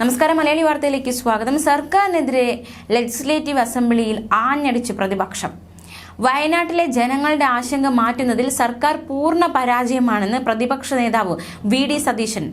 നമസ്കാരം. മലയാളി വാർത്തയിലേക്ക് സ്വാഗതം. സർക്കാരിനെതിരെ ലെജിസ്ലേറ്റീവ് അസംബ്ലിയിൽ ആഞ്ഞടിച്ച് പ്രതിപക്ഷം. വയനാട്ടിലെ ജനങ്ങളുടെ ആശങ്ക മാറ്റുന്നതിൽ സർക്കാർ പൂർണ പരാജയമാണെന്ന് പ്രതിപക്ഷ നേതാവ് വി. ഡി. സതീശൻ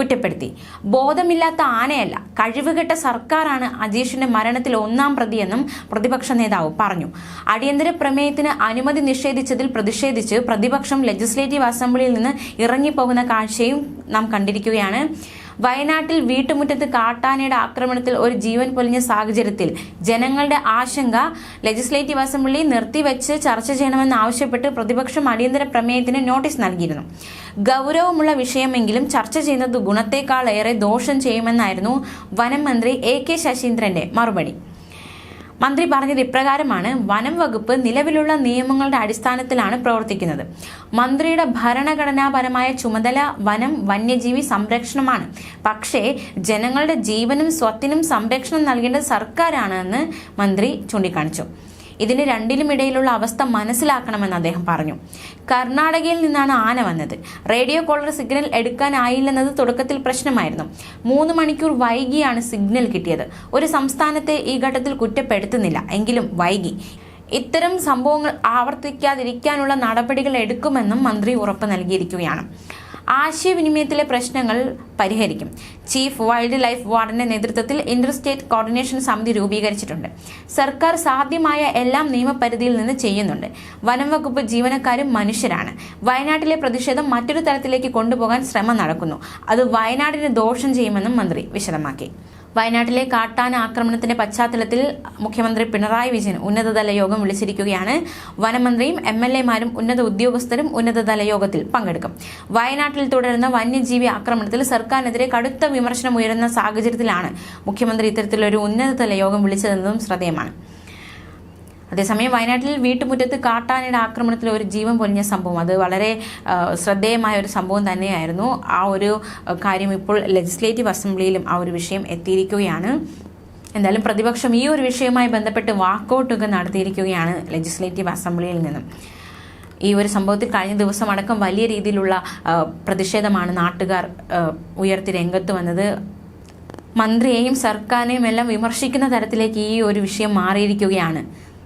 കുറ്റപ്പെടുത്തി. ബോധമില്ലാത്ത ആനയല്ല കഴിവുകെട്ട സർക്കാരാണ് അജീഷിന്റെ മരണത്തിൽ ഒന്നാം പ്രതിയെന്നും പ്രതിപക്ഷ നേതാവ് പറഞ്ഞു. അടിയന്തര പ്രമേയത്തിന് അനുമതി നിഷേധിച്ചതിൽ പ്രതിഷേധിച്ച് പ്രതിപക്ഷം ലെജിസ്ലേറ്റീവ് അസംബ്ലിയിൽ നിന്ന് ഇറങ്ങിപ്പോകുന്ന കാഴ്ചയും നാം കണ്ടിരിക്കുകയാണ്. വയനാട്ടിൽ വീട്ടുമുറ്റത്ത് കാട്ടാനയുടെ ആക്രമണത്തിൽ ഒരു ജീവൻ പൊലിഞ്ഞ സാഹചര്യത്തിൽ ജനങ്ങളുടെ ആശങ്ക ലെജിസ്ലേറ്റീവ് അസംബ്ലി നിർത്തിവെച്ച് ചർച്ച ചെയ്യണമെന്ന് ആവശ്യപ്പെട്ട് പ്രതിപക്ഷം അടിയന്തര പ്രമേയത്തിന് നോട്ടീസ് നൽകിയിരുന്നു. ഗൗരവമുള്ള വിഷയമെങ്കിലും ചർച്ച ചെയ്യുന്നത് ഗുണത്തേക്കാളേറെ ദോഷം ചെയ്യുമെന്നായിരുന്നു വനം മന്ത്രി എ കെ ശശീന്ദ്രന്റെ മറുപടി. മന്ത്രി പറഞ്ഞത് ഇപ്രകാരമാണ്. വനം വകുപ്പ് നിലവിലുള്ള നിയമങ്ങളുടെ അടിസ്ഥാനത്തിലാണ് പ്രവർത്തിക്കുന്നത്. മന്ത്രിയുടെ ഭരണഘടനാപരമായ ചുമതല വനം വന്യജീവി സംരക്ഷണമാണ്. പക്ഷേ ജനങ്ങളുടെ ജീവനും സ്വത്തിനും സംരക്ഷണം നൽകേണ്ടത് സർക്കാരാണെന്ന് മന്ത്രി ചൂണ്ടിക്കാണിച്ചു. ഇതിന് രണ്ടിലും ഇടയിലുള്ള അവസ്ഥ മനസ്സിലാക്കണമെന്ന് അദ്ദേഹം പറഞ്ഞു. കർണാടകയിൽ നിന്നാണ് ആന വന്നത്. റേഡിയോ കോളർ സിഗ്നൽ എടുക്കാനായില്ലെന്നത് തുടക്കത്തിൽ പ്രശ്നമായിരുന്നു. മൂന്ന് മണിക്കൂർ വൈകിയാണ് സിഗ്നൽ കിട്ടിയത്. ഒരു സംസ്ഥാനത്തെ ഈ ഘട്ടത്തിൽ കുറ്റപ്പെടുത്തുന്നില്ല. എങ്കിലും വൈകി. ഇത്തരം സംഭവങ്ങൾ ആവർത്തിക്കാതിരിക്കാനുള്ള നടപടികൾ എടുക്കുമെന്നും മന്ത്രി ഉറപ്പ് നൽകിയിരിക്കുകയാണ്. ആശയവിനിമയത്തിലെ പ്രശ്നങ്ങൾ പരിഹരിക്കും. ചീഫ് വൈൽഡ് ലൈഫ് വാർഡന്റെ നേതൃത്വത്തിൽ ഇന്റർ സ്റ്റേറ്റ് കോർഡിനേഷൻ സമിതി രൂപീകരിച്ചിട്ടുണ്ട്. സർക്കാർ സാധ്യമായ എല്ലാം നിയമപരിധിയിൽ നിന്ന് ചെയ്യുന്നുണ്ട്. വനംവകുപ്പ് ജീവനക്കാരും മനുഷ്യരാണ്. വയനാട്ടിലെ പ്രതിഷേധം മറ്റൊരു തലത്തിലേക്ക് കൊണ്ടുപോകാൻ ശ്രമം നടക്കുന്നു. അത് വയനാടിന് ദോഷം ചെയ്യുമെന്നും മന്ത്രി വിശദമാക്കി. വയനാട്ടിലെ കാട്ടാന ആക്രമണത്തിന്റെ പശ്ചാത്തലത്തിൽ മുഖ്യമന്ത്രി പിണറായി വിജയൻ ഉന്നതതല യോഗം വിളിച്ചിരിക്കുകയാണ്. വനമന്ത്രിയും എം എൽ എമാരും ഉന്നത ഉദ്യോഗസ്ഥരും ഉന്നതതല യോഗത്തിൽ പങ്കെടുക്കും. വയനാട്ടിൽ തുടരുന്ന വന്യജീവി ആക്രമണത്തിൽ സർക്കാരിനെതിരെ കടുത്ത വിമർശനം ഉയരുന്ന സാഹചര്യത്തിലാണ് മുഖ്യമന്ത്രി ഇത്തരത്തിലൊരു ഉന്നതതല യോഗം വിളിച്ചതെന്നതും ശ്രദ്ധേയമാണ്. അതേസമയം വയനാട്ടിൽ വീട്ടുമുറ്റത്ത് കാട്ടാനയുടെ ആക്രമണത്തിൽ ഒരു ജീവൻ പൊലിഞ്ഞ സംഭവം. അത് വളരെ ശ്രദ്ധേയമായ ഒരു സംഭവം തന്നെയായിരുന്നു. ആ ഒരു കാര്യം ഇപ്പോൾ ലെജിസ്ലേറ്റീവ് അസംബ്ലിയിലും ആ ഒരു വിഷയം എത്തിയിരിക്കുകയാണ്. എന്തായാലും പ്രതിപക്ഷം ഈ ഒരു വിഷയവുമായി ബന്ധപ്പെട്ട് വാക്കൗട്ടൊക്കെ നടത്തിയിരിക്കുകയാണ് ലെജിസ്ലേറ്റീവ് അസംബ്ലിയിൽ നിന്നും. ഈ ഒരു സംഭവത്തിൽ കഴിഞ്ഞ ദിവസം അടക്കം വലിയ രീതിയിലുള്ള പ്രതിഷേധമാണ് നാട്ടുകാർ ഉയർത്തി രംഗത്ത് വന്നത്. മന്ത്രിയെയും സർക്കാരിനെയും എല്ലാം വിമർശിക്കുന്ന തരത്തിലേക്ക് ഈ ഒരു വിഷയം മാറിയിരിക്കുകയാണ്.